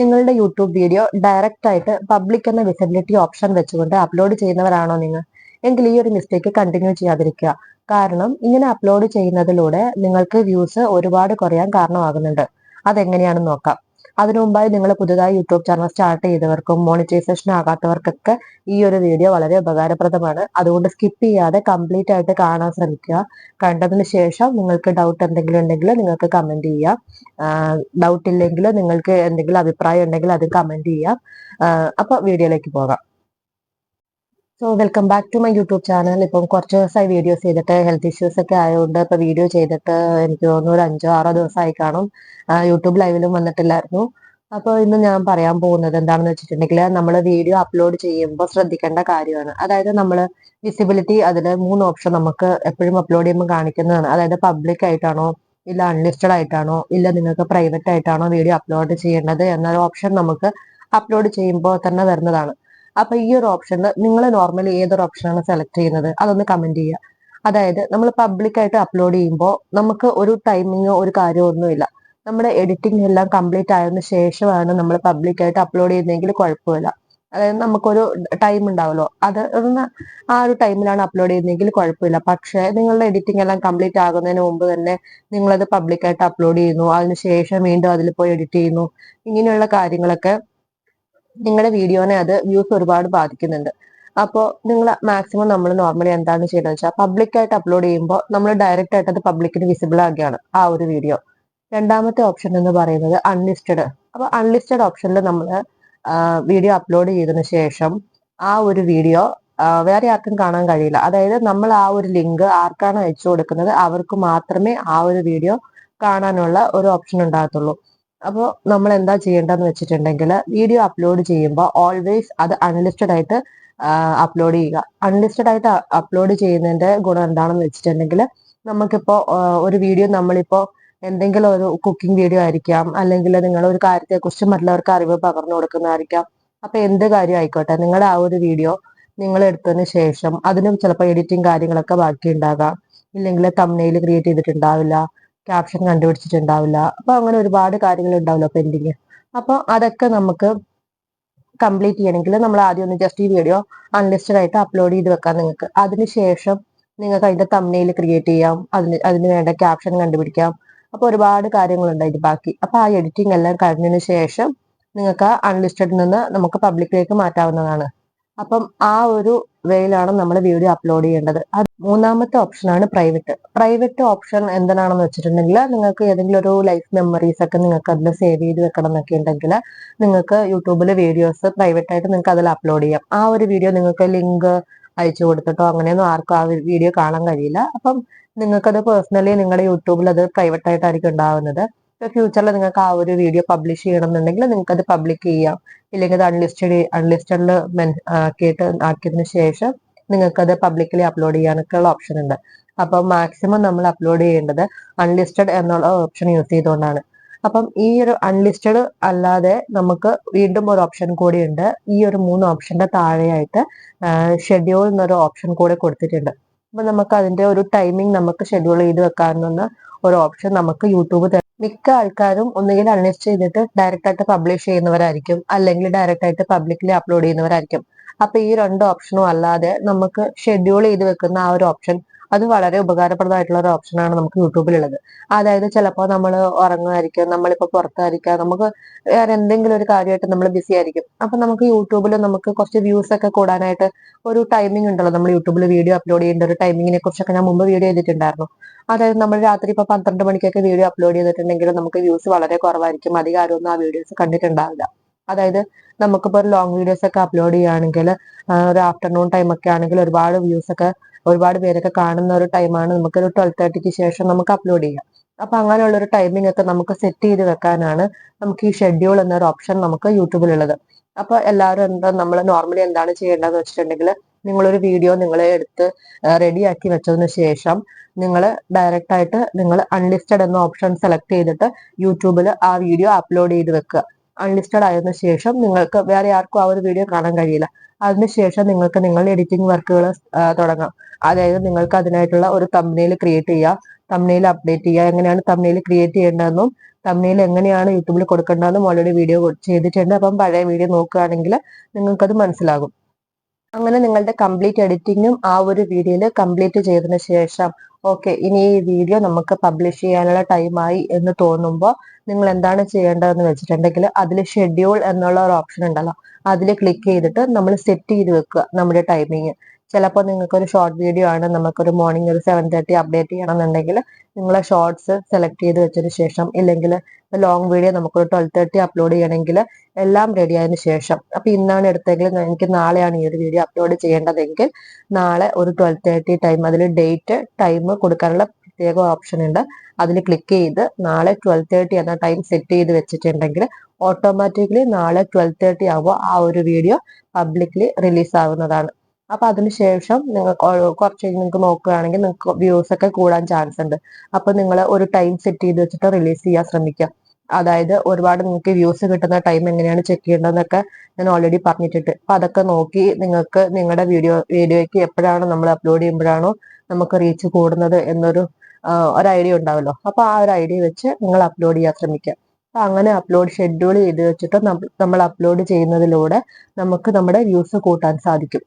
നിങ്ങളുടെ YouTube video direct ആയിട്ട് public എന്ന വിസിബിലിറ്റി ഓപ്ഷൻ വെച്ചുകൊണ്ട് അപ്ലോഡ് ചെയ്യുന്നവരാണോ നിങ്ങൾ? എങ്കിൽ ഈ ഒരു മിസ്റ്റേക്ക് കണ്ടിന്യൂ ചെയ്യാതിരിക്കുക. കാരണം ഇങ്ങനെ അപ്ലോഡ് ചെയ്യുന്നതിലൂടെ നിങ്ങൾക്ക് വ്യൂസ് ഒരുപാട് കുറയാൻ കാരണമാകുന്നുണ്ട്. അതെങ്ങനെയാണെന്ന് നോക്കാം. അതിനു മുമ്പായി നിങ്ങൾ പുതുതായി യൂട്യൂബ് ചാനൽ സ്റ്റാർട്ട് ചെയ്തവർക്കും മോണിറ്റൈസേഷൻ ആകാത്തവർക്കൊക്കെ ഈ ഒരു വീഡിയോ വളരെ ഉപകാരപ്രദമാണ്. അതുകൊണ്ട് സ്കിപ്പ് ചെയ്യാതെ കംപ്ലീറ്റ് ആയിട്ട് കാണാൻ ശ്രമിക്കുക. കണ്ടതിന് ശേഷം നിങ്ങൾക്ക് ഡൗട്ട് എന്തെങ്കിലും ഉണ്ടെങ്കിൽ നിങ്ങൾക്ക് കമന്റ് ചെയ്യാം. ഡൗട്ട് ഇല്ലെങ്കിൽ നിങ്ങൾക്ക് എന്തെങ്കിലും അഭിപ്രായം ഉണ്ടെങ്കിൽ അത് കമന്റ് ചെയ്യാം. അപ്പൊ വീഡിയോയിലേക്ക് പോകാം. So welcome back to my YouTube channel ഇപ്പം കുറച്ച് ദിവസമായി വീഡിയോസ് ചെയ്തിട്ട് ഹെൽത്ത് ഇഷ്യൂസ് ഒക്കെ ആയതുകൊണ്ട് ഇപ്പൊ വീഡിയോ ചെയ്തിട്ട് എനിക്ക് തോന്നുന്നു ഒരു അഞ്ചോ ആറോ ദിവസമായി കാണും. യൂട്യൂബ് ലൈവിലും വന്നിട്ടില്ലായിരുന്നു. അപ്പോൾ ഇന്ന് ഞാൻ പറയാൻ പോകുന്നത് എന്താണെന്ന് വെച്ചിട്ടുണ്ടെങ്കിൽ നമ്മൾ വീഡിയോ അപ്ലോഡ് ചെയ്യുമ്പോൾ ശ്രദ്ധിക്കേണ്ട കാര്യമാണ്. അതായത് നമ്മൾ വിസിബിലിറ്റി അതിൽ മൂന്ന് ഓപ്ഷൻ നമുക്ക് എപ്പോഴും അപ്ലോഡ് ചെയ്യുമ്പോൾ കാണിക്കുന്നതാണ്. അതായത് പബ്ലിക് ആയിട്ടാണോ ഇല്ല അൺലിസ്റ്റഡ് ആയിട്ടാണോ ഇല്ല നിങ്ങൾക്ക് പ്രൈവറ്റ് ആയിട്ടാണോ വീഡിയോ അപ്ലോഡ് ചെയ്യേണ്ടത് എന്നൊരു ഓപ്ഷൻ നമുക്ക് അപ്ലോഡ് ചെയ്യുമ്പോൾ തന്നെ വരുന്നതാണ്. അപ്പൊ ഈ ഒരു ഓപ്ഷനിൽ നിങ്ങൾ നോർമലി ഏതൊരു ഓപ്ഷനാണ് സെലക്ട് ചെയ്യുന്നത്? അതൊന്ന് കമന്റ് ചെയ്യുക. അതായത് നമ്മൾ പബ്ലിക് ആയിട്ട് അപ്ലോഡ് ചെയ്യുമ്പോൾ നമുക്ക് ഒരു ടൈമിങ്ങോ ഒരു കാര്യമോ ഒന്നുമില്ല. നമ്മുടെ എഡിറ്റിംഗ് എല്ലാം കംപ്ലീറ്റ് ആയതിനു ശേഷമാണ് നമ്മൾ പബ്ലിക് ആയിട്ട് അപ്ലോഡ് ചെയ്യുന്നതെങ്കിൽ കുഴപ്പമില്ല. അതായത് നമുക്കൊരു ടൈം ഉണ്ടാവല്ലോ അത് ആ ഒരു ടൈമിലാണ് അപ്ലോഡ് ചെയ്യുന്നതെങ്കിൽ കുഴപ്പമില്ല. പക്ഷേ നിങ്ങളുടെ എഡിറ്റിംഗ് എല്ലാം കംപ്ലീറ്റ് ആകുന്നതിന് മുമ്പ് തന്നെ നിങ്ങളത് പബ്ലിക്കായിട്ട് അപ്ലോഡ് ചെയ്യുന്നു. അതിനുശേഷം വീണ്ടും അതിൽ പോയി എഡിറ്റ് ചെയ്യുന്നു. ഇങ്ങനെയുള്ള കാര്യങ്ങളൊക്കെ നിങ്ങളുടെ വീഡിയോനെ അത് വ്യൂസ് ഒരുപാട് ബാധിക്കുന്നുണ്ട്. അപ്പോ നിങ്ങൾ മാക്സിമം നമ്മൾ നോർമലി എന്താണ് ചെയ്യുന്നത് വെച്ചാൽ പബ്ലിക് ആയിട്ട് അപ്ലോഡ് ചെയ്യുമ്പോൾ നമ്മൾ ഡയറക്റ്റ് ആയിട്ട് അത് പബ്ലിക്കിന് വിസിബിൾ ആകുകയാണ് ആ ഒരു വീഡിയോ രണ്ടാമത്തെ ഓപ്ഷൻ എന്ന് പറയുന്നത് അൺലിസ്റ്റഡ് അപ്പൊ അൺലിസ്റ്റഡ് ഓപ്ഷനിൽ നമ്മൾ വീഡിയോ അപ്ലോഡ് ചെയ്തതിനു ശേഷം ആ ഒരു വീഡിയോ വേറെ ആർക്കും കാണാൻ കഴിയില്ല. അതായത് നമ്മൾ ആ ഒരു ലിങ്ക് ആർക്കാണ് അയച്ചു കൊടുക്കുന്നത് അവർക്ക് മാത്രമേ ആ ഒരു വീഡിയോ കാണാനുള്ള ഒരു ഓപ്ഷൻ ഉണ്ടാകത്തുള്ളൂ. അപ്പോൾ നമ്മൾ എന്താ ചെയ്യേണ്ടതെന്ന് വെച്ചിട്ടുണ്ടെങ്കിൽ വീഡിയോ അപ്ലോഡ് ചെയ്യുമ്പോൾ ഓൾവേസ് അത് അൺലിസ്റ്റഡ് ആയിട്ട് അപ്ലോഡ് ചെയ്യുക. അൺലിസ്റ്റഡ് ആയിട്ട് അപ്ലോഡ് ചെയ്യുന്നതിന്റെ ഗുണം എന്താണെന്ന് വെച്ചിട്ടുണ്ടെങ്കിൽ നമുക്കിപ്പോ ഒരു വീഡിയോ നമ്മളിപ്പോ എന്തെങ്കിലും ഒരു കുക്കിംഗ് വീഡിയോ ആയിരിക്കാം അല്ലെങ്കിൽ നിങ്ങൾ ഒരു കാര്യത്തെ കാര്യത്തെക്കുറിച്ച് മറ്റുള്ളവർക്ക് അറിവ് പകർന്നു കൊടുക്കുന്നതായിരിക്കാം. അപ്പൊ എന്ത് കാര്യം ആയിക്കോട്ടെ നിങ്ങളുടെ ആ ഒരു വീഡിയോ നിങ്ങൾ എടുത്തതിന് ശേഷം അതിനും ചിലപ്പോൾ എഡിറ്റിംഗ് കാര്യങ്ങളൊക്കെ ബാക്കി ഉണ്ടാകാം ഇല്ലെങ്കിൽ തമ്മനയിൽ ക്രിയേറ്റ് ചെയ്തിട്ടുണ്ടാവില്ല. ക്യാപ്ഷൻ കണ്ടുപിടിച്ചിട്ടുണ്ടാവില്ല. അപ്പൊ അങ്ങനെ ഒരുപാട് കാര്യങ്ങൾ ഉണ്ടാവില്ല പെൻഡിങ് അപ്പൊ അതൊക്കെ നമുക്ക് കംപ്ലീറ്റ് ചെയ്യണമെങ്കിൽ നമ്മൾ ആദ്യം ഒന്ന് ജസ്റ്റ് ഈ വീഡിയോ അൺലിസ്റ്റഡ് ആയിട്ട് അപ്ലോഡ് ചെയ്ത് വെക്കാം നിങ്ങൾക്ക്. അതിനുശേഷം നിങ്ങൾക്ക് അതിന്റെ തമ്മനയിൽ ക്രിയേറ്റ് ചെയ്യാം. അതിന് അതിന് വേണ്ട ക്യാപ്ഷൻ കണ്ടുപിടിക്കാം. അപ്പൊ ഒരുപാട് കാര്യങ്ങളുണ്ട് അതിന് ബാക്കി. അപ്പൊ ആ എഡിറ്റിംഗ് എല്ലാം കഴിഞ്ഞതിന് ശേഷം നിങ്ങൾക്ക് അൺലിസ്റ്റഡിൽ നിന്ന് നമുക്ക് പബ്ലിക്കിലേക്ക് മാറ്റാവുന്നതാണ്. അപ്പം ആ ഒരു വേയിലാണ് നമ്മൾ വീഡിയോ അപ്ലോഡ് ചെയ്യേണ്ടത്. അത് മൂന്നാമത്തെ ഓപ്ഷനാണ് പ്രൈവറ്റ് പ്രൈവറ്റ് ഓപ്ഷൻ എന്താണെന്ന് വെച്ചിട്ടുണ്ടെങ്കിൽ നിങ്ങൾക്ക് ഏതെങ്കിലും ഒരു ലൈഫ് മെമ്മറീസ് ഒക്കെ നിങ്ങൾക്ക് അതിൽ സേവ് ചെയ്ത് വെക്കണം എന്നൊക്കെ ഉണ്ടെങ്കിൽ നിങ്ങൾക്ക് യൂട്യൂബിൽ വീഡിയോസ് പ്രൈവറ്റ് ആയിട്ട് നിങ്ങൾക്ക് അതിൽ അപ്ലോഡ് ചെയ്യാം. ആ ഒരു വീഡിയോ നിങ്ങൾക്ക് ലിങ്ക് അയച്ചു കൊടുത്തിട്ടോ അങ്ങനെയൊന്നും ആർക്കും ആ വീഡിയോ കാണാൻ കഴിയില്ല. അപ്പം നിങ്ങൾക്കത് പേഴ്സണലി നിങ്ങളുടെ യൂട്യൂബിൽ അത് പ്രൈവറ്റ് ആയിട്ടായിരിക്കും ഉണ്ടാവുന്നത്. ഫ്യൂച്ചറിൽ നിങ്ങൾക്ക് ആ ഒരു വീഡിയോ പബ്ലിഷ് ചെയ്യണമെന്നുണ്ടെങ്കിൽ നിങ്ങൾക്ക് അത് പബ്ലിക് ചെയ്യാം. ഇല്ലെങ്കിൽ അത് അൺലിസ്റ്റഡ് അൺലിസ്റ്റഡിൽ ആക്കിയിട്ട് ആക്കിയതിനു ശേഷം നിങ്ങൾക്ക് അത് പബ്ലിക്കലി അപ്ലോഡ് ചെയ്യാനൊക്കെ ഉള്ള ഓപ്ഷൻ ഉണ്ട്. അപ്പൊ മാക്സിമം നമ്മൾ അപ്ലോഡ് ചെയ്യേണ്ടത് അൺലിസ്റ്റഡ് എന്നുള്ള ഓപ്ഷൻ യൂസ് ചെയ്തുകൊണ്ടാണ്. അപ്പം ഈ ഒരു അൺലിസ്റ്റഡ് അല്ലാതെ നമുക്ക് വീണ്ടും ഒരു ഓപ്ഷൻ കൂടി ഉണ്ട്. ഈ ഒരു മൂന്ന് ഓപ്ഷന്റെ താഴെയായിട്ട് ഷെഡ്യൂൾ എന്നൊരു ഓപ്ഷൻ കൂടെ കൊടുത്തിട്ടുണ്ട്. അപ്പൊ നമുക്ക് അതിന്റെ ഒരു ടൈമിംഗ് നമുക്ക് ഷെഡ്യൂൾ ചെയ്ത് വെക്കാവുന്ന ഒരു ഓപ്ഷൻ നമുക്ക് യൂട്യൂബ് മിക്ക ആൾക്കാരും ഒന്നുകിൽ അൺലിസ്റ്റ് ചെയ്തിട്ട് ഡയറക്റ്റ് ആയിട്ട് പബ്ലിഷ് ചെയ്യുന്നവരായിരിക്കും. അല്ലെങ്കിൽ ഡയറക്റ്റ് ആയിട്ട് പബ്ലിക്കലി അപ്ലോഡ് ചെയ്യുന്നവരായിരിക്കും. അപ്പൊ ഈ രണ്ട് ഓപ്ഷനും അല്ലാതെ നമുക്ക് ഷെഡ്യൂൾ ചെയ്ത് വെക്കുന്ന ആ ഒരു ഓപ്ഷൻ അത് വളരെ ഉപകാരപ്രദമായിട്ടുള്ള ഒരു ഓപ്ഷനാണ് നമുക്ക് യൂട്യൂബിലുള്ളത്. അതായത് ചിലപ്പോൾ നമ്മൾ ഉറങ്ങുമായിരിക്കും നമ്മളിപ്പോൾ പുറത്തായിരിക്കാം നമുക്ക് വേറെ എന്തെങ്കിലും ഒരു കാര്യമായിട്ട് നമ്മൾ ബിസി ആയിരിക്കും. അപ്പൊ നമുക്ക് യൂട്യൂബിൽ നമുക്ക് കുറച്ച് വ്യൂസ് ഒക്കെ കൂടാനായിട്ട് ഒരു ടൈമിംഗ് ഉണ്ടല്ലോ. നമ്മൾ യൂട്യൂബിൽ വീഡിയോ അപ്ലോഡ് ചെയ്യേണ്ട ഒരു ടൈമിങ്ങിനെ കുറിച്ചൊക്കെ ഞാൻ മുമ്പ് വീഡിയോ ചെയ്തിട്ടുണ്ടായിരുന്നു. അതായത് നമ്മൾ രാത്രി ഇപ്പൊ പന്ത്രണ്ട് മണിക്കൊക്കെ വീഡിയോ അപ്ലോഡ് ചെയ്തിട്ടുണ്ടെങ്കിൽ നമുക്ക് വ്യൂസ് വളരെ കുറവായിരിക്കും. അധികം ആരും ആ വീഡിയോസ് കണ്ടിട്ടുണ്ടാവില്ല. അതായത് നമുക്കിപ്പോൾ ഒരു ലോങ് വീഡിയോസ് ഒക്കെ അപ്ലോഡ് ചെയ്യുകയാണെങ്കിൽ ഒരു ആഫ്റ്റർനൂൺ ടൈം ഒക്കെ ആണെങ്കിൽ ഒരുപാട് വ്യൂസ് ഒക്കെ ഒരുപാട് പേരൊക്കെ കാണുന്ന ഒരു ടൈമാണ് നമുക്ക് ഒരു ട്വൽവ് തേർട്ടിക്ക് ശേഷം നമുക്ക് അപ്ലോഡ് ചെയ്യാം. അപ്പൊ അങ്ങനെയുള്ള ഒരു ടൈമിംഗ് ഒക്കെ നമുക്ക് സെറ്റ് ചെയ്ത് വെക്കാനാണ് നമുക്ക് ഈ ഷെഡ്യൂൾ എന്നൊരു ഓപ്ഷൻ നമുക്ക് യൂട്യൂബിലുള്ളത് അപ്പൊ എല്ലാവരും എന്താ നമ്മൾ നോർമലി എന്താണ് ചെയ്യേണ്ടതെന്ന് വെച്ചിട്ടുണ്ടെങ്കിൽ നിങ്ങളൊരു വീഡിയോ നിങ്ങളെ എടുത്ത് ആക്കി വെച്ചതിന് ശേഷം നിങ്ങൾ ഡയറക്റ്റ് ആയിട്ട് നിങ്ങൾ അൺലിസ്റ്റഡ് എന്ന ഓപ്ഷൻ സെലക്ട് ചെയ്തിട്ട് യൂട്യൂബിൽ ആ വീഡിയോ അപ്ലോഡ് ചെയ്ത് വെക്കുക. അൺലിസ്റ്റഡ് ആയതിനു ശേഷം നിങ്ങൾക്ക് വേറെ ആർക്കും ആ ഒരു വീഡിയോ കാണാൻ കഴിയില്ല. അതിനുശേഷം നിങ്ങൾക്ക് നിങ്ങളുടെ എഡിറ്റിംഗ് വർക്കുകൾ തുടങ്ങാം. അതായത് നിങ്ങൾക്ക് അതിനായിട്ടുള്ള ഒരു തമ്മിൽ ക്രിയേറ്റ് ചെയ്യുക തമ്മിൽ അപ്ഡേറ്റ് ചെയ്യുക എങ്ങനെയാണ് തമ്മിൽ ക്രിയേറ്റ് ചെയ്യേണ്ടതെന്നും തമ്മിൽ എങ്ങനെയാണ് യൂട്യൂബിൽ കൊടുക്കേണ്ടതെന്നും ഓൾറെഡി വീഡിയോ ചെയ്തിട്ടുണ്ട്. അപ്പം പഴയ വീഡിയോ നോക്കുകയാണെങ്കിൽ നിങ്ങൾക്കത് മനസ്സിലാകും. അങ്ങനെ നിങ്ങളുടെ കംപ്ലീറ്റ് എഡിറ്റിങ്ങും ആ ഒരു വീഡിയോയിൽ കംപ്ലീറ്റ് ചെയ്തതിന് ശേഷം ഓക്കെ ഇനി ഈ വീഡിയോ നമുക്ക് പബ്ലിഷ് ചെയ്യാനുള്ള ടൈമായി എന്ന് തോന്നുമ്പോൾ നിങ്ങൾ എന്താണ് ചെയ്യേണ്ടതെന്ന് വെച്ചിട്ടുണ്ടെങ്കിൽ അതിൽ ഷെഡ്യൂൾ എന്നുള്ള ഒരു ഓപ്ഷൻ ഉണ്ടല്ലോ. അതിൽ ക്ലിക്ക് ചെയ്തിട്ട് നമ്മൾ സെറ്റ് ചെയ്ത് വെക്കുക നമ്മുടെ ടൈമിങ് ചിലപ്പോൾ നിങ്ങൾക്ക് ഒരു ഷോർട്ട് വീഡിയോ ആണ് നമുക്കൊരു മോർണിംഗ് ഒരു സെവൻ തേർട്ടി അപ്ഡേറ്റ് ചെയ്യണമെന്നുണ്ടെങ്കിൽ നിങ്ങളെ ഷോർട്സ് സെലക്ട് ചെയ്ത് വെച്ചതിന് ശേഷം ഇല്ലെങ്കിൽ ലോങ് വീഡിയോ നമുക്കൊരു ട്വൽവ് തേർട്ടി അപ്ലോഡ് ചെയ്യണമെങ്കിൽ എല്ലാം റെഡി ആയതിനു ശേഷം. അപ്പൊ ഇന്നാണ് എടുത്തെങ്കിൽ എനിക്ക് നാളെയാണ് ഈ ഒരു വീഡിയോ അപ്ലോഡ് ചെയ്യേണ്ടതെങ്കിൽ നാളെ ഒരു ട്വൽവ് തേർട്ടി ടൈം അതിൽ ഡേറ്റ് ടൈം കൊടുക്കാനുള്ള പ്രത്യേക ഓപ്ഷൻ ഉണ്ട്. അതിൽ ക്ലിക്ക് ചെയ്ത് നാളെ ട്വൽവ് തേർട്ടി എന്ന ടൈം സെറ്റ് ചെയ്ത് വെച്ചിട്ടുണ്ടെങ്കിൽ ഓട്ടോമാറ്റിക്കലി നാളെ ട്വൽവ് തേർട്ടി ആവുമ്പോൾ ആ ഒരു വീഡിയോ പബ്ലിക്കലി റിലീസ് ആവുന്നതാണ്. അപ്പൊ അതിനുശേഷം നിങ്ങൾക്ക് കുറച്ച് നിങ്ങൾക്ക് നോക്കുകയാണെങ്കിൽ നിങ്ങൾക്ക് വ്യൂസ് ഒക്കെ കൂടാൻ ചാൻസ് ഉണ്ട്. അപ്പൊ നിങ്ങൾ ഒരു ടൈം സെറ്റ് ചെയ്ത് വെച്ചിട്ട് റിലീസ് ചെയ്യാൻ ശ്രമിക്കുക. അതായത് ഒരുപാട് നിങ്ങൾക്ക് വ്യൂസ് കിട്ടുന്ന ടൈം എങ്ങനെയാണ് ചെക്ക് ചെയ്യേണ്ടതെന്നൊക്കെ ഞാൻ ഓൾറെഡി പറഞ്ഞിട്ടുണ്ട്. അപ്പൊ അതൊക്കെ നോക്കി നിങ്ങൾക്ക് നിങ്ങളുടെ വീഡിയോ വീഡിയോയ്ക്ക് എപ്പോഴാണ് നമ്മൾ അപ്ലോഡ് ചെയ്യുമ്പോഴാണോ നമുക്ക് റീച്ച് കൂടുന്നത് എന്നൊരു ഒരു ഐഡിയ ഉണ്ടാവല്ലോ. അപ്പൊ ആ ഒരു ഐഡിയ വെച്ച് നിങ്ങൾ അപ്ലോഡ് ചെയ്യാൻ ശ്രമിക്കുക. അപ്പൊ അങ്ങനെ അപ്ലോഡ് ഷെഡ്യൂൾ ചെയ്ത് വെച്ചിട്ട് നമ്മൾ അപ്ലോഡ് ചെയ്യുന്നതിലൂടെ നമുക്ക് നമ്മുടെ വ്യൂസ് കൂട്ടാൻ സാധിക്കും.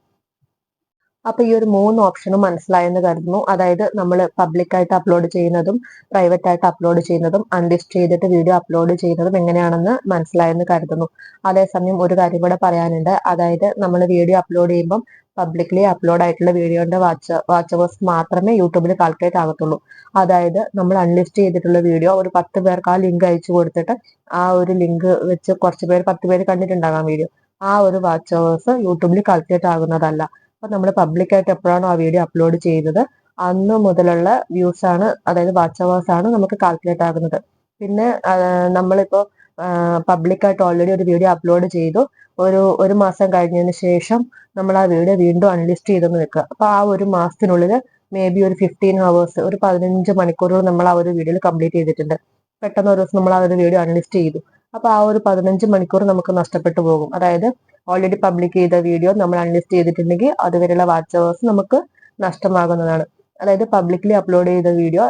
അപ്പൊ ഈ ഒരു മൂന്ന് ഓപ്ഷനും മനസ്സിലായെന്ന് കരുതുന്നു. അതായത് നമ്മൾ പബ്ലിക്കായിട്ട് അപ്ലോഡ് ചെയ്യുന്നതും പ്രൈവറ്റ് ആയിട്ട് അപ്ലോഡ് ചെയ്യുന്നതും അൺലിസ്റ്റ് ചെയ്തിട്ട് വീഡിയോ അപ്ലോഡ് ചെയ്യുന്നതും എങ്ങനെയാണെന്ന് മനസ്സിലായെന്ന് കരുതുന്നു. അതേസമയം ഒരു കാര്യം കൂടെ പറയാനുണ്ട്. അതായത് നമ്മൾ വീഡിയോ അപ്ലോഡ് ചെയ്യുമ്പം പബ്ലിക്കലി അപ്ലോഡ് ആയിട്ടുള്ള വീഡിയോന്റെ വാച്ച് വാച്ചവേഴ്സ് മാത്രമേ യൂട്യൂബിൽ കാൽക്കുലേറ്റ് ആകത്തുള്ളൂ അതായത് നമ്മൾ അൺലിസ്റ്റ് ചെയ്തിട്ടുള്ള വീഡിയോ ഒരു പത്ത് പേർക്ക് ആ ലിങ്ക് അയച്ചു കൊടുത്തിട്ട് ആ ഒരു ലിങ്ക് വെച്ച് കുറച്ച് പേര് പത്ത് പേര് കണ്ടിട്ടുണ്ടാകാം വീഡിയോ ആ ഒരു വാച്ചവേഴ്സ് യൂട്യൂബിൽ കാൽക്കുലേറ്റ് ആകുന്നതല്ല. അപ്പൊ നമ്മൾ പബ്ലിക്കായിട്ട് എപ്പോഴാണോ ആ വീഡിയോ അപ്ലോഡ് ചെയ്തത് അന്ന് മുതലുള്ള വ്യൂസ് ആണ് അതായത് വാച്ച് അവേഴ്സ് ആണ് നമുക്ക് കാൽക്കുലേറ്റ് ആകുന്നത്. പിന്നെ നമ്മളിപ്പോ പബ്ലിക്കായിട്ട് ഓൾറെഡി ഒരു വീഡിയോ അപ്ലോഡ് ചെയ്തു. ഒരു ഒരു മാസം കഴിഞ്ഞതിന് ശേഷം നമ്മൾ ആ വീഡിയോ വീണ്ടും അൺലിസ്റ്റ് ചെയ്തെന്ന് വെക്കുക അപ്പൊ ആ ഒരു മാസത്തിനുള്ളിൽ മേ ബി ഒരു ഫിഫ്റ്റീൻ ഹവേഴ്സ് ഒരു പതിനഞ്ച് മണിക്കൂറുകൾ നമ്മൾ ആ ഒരു വീഡിയോയിൽ കംപ്ലീറ്റ് ചെയ്തിട്ടുണ്ട്. പെട്ടെന്ന് ഒരു ദിവസം നമ്മൾ ആ ഒരു വീഡിയോ അൺലിസ്റ്റ് ചെയ്തു. അപ്പൊ ആ ഒരു പതിനഞ്ച് മണിക്കൂർ നമുക്ക് നഷ്ടപ്പെട്ടു പോകും. അതായത് ഓൾറെഡി പബ്ലിക് ചെയ്ത വീഡിയോ നമ്മൾ അൺലിസ്റ്റ് ചെയ്തിട്ടുണ്ടെങ്കിൽ അതുവരെയുള്ള വാച്ച് അവേഴ്സ് നമുക്ക് നഷ്ടമാകുന്നതാണ്. അതായത് പബ്ലിക്കലി അപ്ലോഡ് ചെയ്ത വീഡിയോ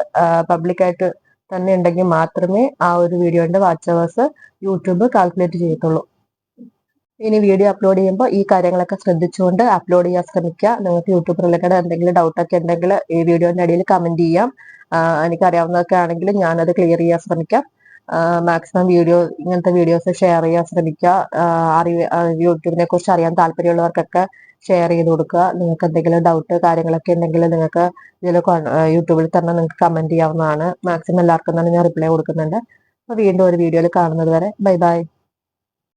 പബ്ലിക്കായിട്ട് തന്നെ ഉണ്ടെങ്കിൽ മാത്രമേ ആ ഒരു വീഡിയോന്റെ വാച്ച് അവേഴ്സ് യൂട്യൂബ് കാൽക്കുലേറ്റ് ചെയ്യത്തുള്ളൂ. ഇനി വീഡിയോ അപ്ലോഡ് ചെയ്യുമ്പോൾ ഈ കാര്യങ്ങളൊക്കെ ശ്രദ്ധിച്ചുകൊണ്ട് അപ്ലോഡ് ചെയ്യാൻ ശ്രമിക്കുക. നിങ്ങൾക്ക് യൂട്യൂബ് റിലേറ്റഡ് എന്തെങ്കിലും ഡൗട്ട് ഒക്കെ ഉണ്ടെങ്കിൽ ഈ വീഡിയോന്റെ അടിയിൽ കമന്റ് ചെയ്യാം. എനിക്കറിയാവുന്നതൊക്കെ ആണെങ്കിൽ ഞാനത് ക്ലിയർ ചെയ്യാൻ ശ്രമിക്കാം. മാക്സിമം വീഡിയോ ഇങ്ങനത്തെ വീഡിയോസ് ഷെയർ ചെയ്യാൻ ശ്രമിക്കുക. അറിവ് യൂട്യൂബിനെ കുറിച്ച് അറിയാൻ താല്പര്യമുള്ളവർക്കൊക്കെ ഷെയർ ചെയ്ത് കൊടുക്കുക. നിങ്ങൾക്ക് എന്തെങ്കിലും ഡൗട്ട് കാര്യങ്ങളൊക്കെ ഉണ്ടെങ്കിൽ നിങ്ങൾക്ക് ഇതിൽ യൂട്യൂബിൽ തന്നെ നിങ്ങൾക്ക് കമന്റ് ചെയ്യാവുന്നതാണ്. മാക്സിമം എല്ലാവർക്കും തന്നെ ഞാൻ റിപ്ലൈ കൊടുക്കുന്നുണ്ട്. അപ്പോൾ വീണ്ടും ഒരു വീഡിയോയിൽ കാണുന്നത് വരെ. Bye bye